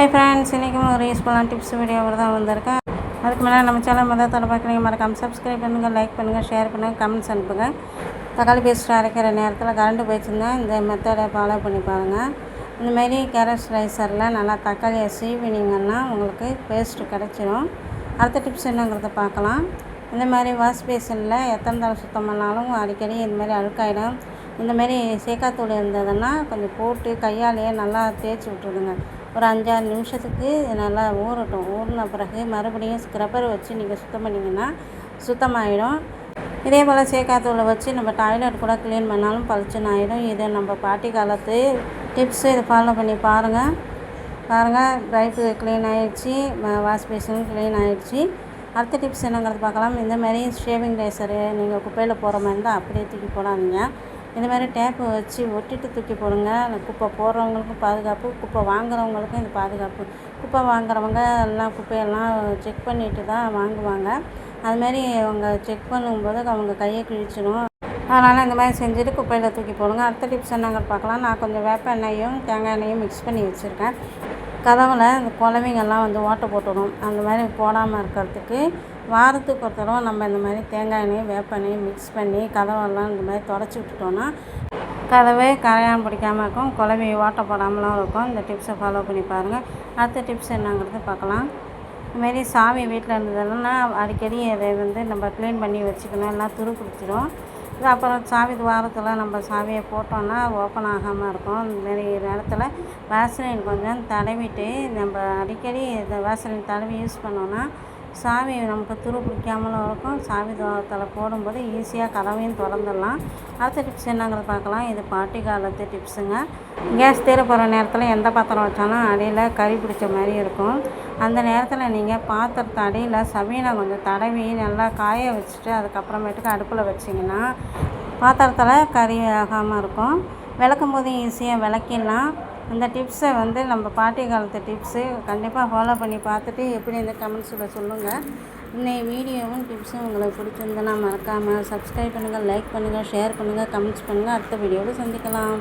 Hi friends இன்றைக்கும் ஒரு யூஸ்ஃபுல்லான டிப்ஸ் வீடியோவில் தான் வந்திருக்கேன். அதுக்கு முன்னாடி நம்ம சேனல் மதத்தோட பார்க்குறீங்க மறக்காமல் சப்ஸ்கிரைப் பண்ணுங்கள் லைக் பண்ணுங்கள் ஷேர் பண்ணுங்கள் கமெண்ட்ஸ் அனுப்புங்க. தக்காளி பேஸ்ட் அரைக்கிற நேரத்தில் கரண்ட் போயிடுச்சுருந்தேன் இந்த மெத்தடை ஃபாலோ பண்ணி பாருங்கள் இந்தமாரி கேரட் ஸ்லைசரில் நல்லா தக்காளியை சீவினீங்கன்னா உங்களுக்கு பேஸ்ட்டு கிடச்சிரும். அடுத்த டிப்ஸ் என்னங்கிறத பார்க்கலாம். இந்த மாதிரி வாஷ் பேஷனில் எத்தனை தடவை சுத்தம் பண்ணாலும் அடிக்கடி இந்த மாதிரி அழுக்காயிடும். இந்த மாதிரி சேக்காத்தூள் இருந்ததுன்னா கொஞ்சம் போட்டு கையாலேயே நல்லா தேய்ச்சி விட்ருதுங்க ஒரு அஞ்சாறு நிமிஷத்துக்கு நல்லா ஊறட்டும். ஊறின பிறகு மறுபடியும் ஸ்க்ரப்பர் வச்சு நீங்கள் சுத்தம் பண்ணிங்கன்னா சுத்தமாயிடும். இதே போல் சேக்காத்தூளை வச்சு நம்ம டாய்லெட் கூட க்ளீன் பண்ணாலும் பளிச்சுன்னு ஆகிடும் இது நம்ம பாட்டி காலத்து டிப்ஸு இதை ஃபாலோ பண்ணி பாருங்கள் பாருங்கள் ட்ரைப்பு க்ளீன் ஆகிடுச்சி வாஷ் பேஷனும் க்ளீன் ஆகிடுச்சி அடுத்த டிப்ஸ் என்னங்கிறது பார்க்கலாம். இந்த மாதிரி ஷேவிங் லேசரு நீங்கள் குப்பையில் போகிற மாதிரி இருந்தால் அப்படியே தூக்கி போடாதீங்க. இந்த மாதிரி டேப்பு வச்சு ஒட்டிட்டு தூக்கி போடுங்க. அந்த குப்பை போடுறவங்களுக்கும் பாதுகாப்பு குப்பை வாங்குறவங்களுக்கும் இது பாதுகாப்பு. குப்பை வாங்குறவங்க எல்லாம் குப்பையெல்லாம் செக் பண்ணிட்டு தான் வாங்குவாங்க. அதுமாரி அவங்க செக் பண்ணும்போது அவங்க கையை கிழிச்சிடும் அதனால் இந்த மாதிரி செஞ்சுட்டு குப்பையில் தூக்கி போடுங்க. அடுத்த டிப்ஸ் என்னங்க பார்க்கலாம். நான் கொஞ்சம் வேப்ப எண்ணெயும் தேங்காய் எண்ணெயும் மிக்ஸ் பண்ணி வச்சுருக்கேன். கதவில் இந்த குழவைங்கெல்லாம் வந்து ஓட்டை போட்டுடும் அந்த மாதிரி போடாமல் இருக்கிறதுக்கு வாரத்துக்கு ஒரு தடவை நம்ம இந்த மாதிரி தேங்காய் எண்ணெய் வேப்பெண்ணெய் மிக்ஸ் பண்ணி கதவெல்லாம் இந்த மாதிரி தொடச்சி விட்டுட்டோன்னா கதவே கரையான் பிடிக்காமல் இருக்கும். குழவி ஓட்டை போடாமலாம் இருக்கும். இந்த டிப்ஸை ஃபாலோ பண்ணி பாருங்கள் அடுத்த டிப்ஸ் என்னங்கிறது பார்க்கலாம். இதுமாரி சாமி வீட்டில் இருந்ததுன்னா அடிக்கடி அதை வந்து நம்ம க்ளீன் பண்ணி வச்சுக்கணும். எல்லாம் துரு பிடிச்சிடும் இது அப்புறம் சாவி துவாரத்தில் நம்ம சாவியை போட்டோன்னா ஓப்பன் ஆகாமல் இருக்கும். இந்தமாரி நேரத்தில் வேசலின் கொஞ்சம் தடவிட்டு நம்ம அடிக்கடி இந்த வேசலின் தடவி யூஸ் பண்ணோன்னா சாவி நமக்கு துரு பிடிக்காமலும் இருக்கும். சாவி தோத்தில் போடும்போது ஈஸியாக கதவையும் திறந்துடலாம். அடுத்த டிப்ஸ் என்னங்கிறத பார்க்கலாம். இது பாட்டி காலத்து டிப்ஸுங்க கேஸ் தீர போகிற நேரத்தில் எந்த பாத்திரம் வச்சாலும் அடியில் கறி பிடிச்ச மாதிரி இருக்கும். அந்த நேரத்தில் நீங்கள் பாத்திரத்தை அடியில் சவீனை கொஞ்சம் தடவி நல்லா காய வச்சுட்டு அதுக்கப்புறமேட்டுக்கு அடுப்பில் வச்சிங்கன்னா பாத்திரத்தில் கறி ஆகாமல் இருக்கும். விளக்கும் போது ஈஸியாக விளக்கிடலாம். அந்த டிப்ஸை வந்து நம்ம பாட்டி காலத்து டிப்ஸு கண்டிப்பாக ஃபாலோ பண்ணி பார்த்துட்டு எப்படி இந்த கமெண்ட்ஸில் சொல்லுங்கள் இன்றைய வீடியோவும் டிப்ஸும் உங்களுக்கு பிடிச்சிருந்தனா மறக்காமல் சப்ஸ்கிரைப் பண்ணுங்கள் லைக் பண்ணுங்கள் ஷேர் பண்ணுங்கள் கமெண்ட்ஸ் பண்ணுங்கள் அடுத்த வீடியோவில் சந்திக்கலாம்.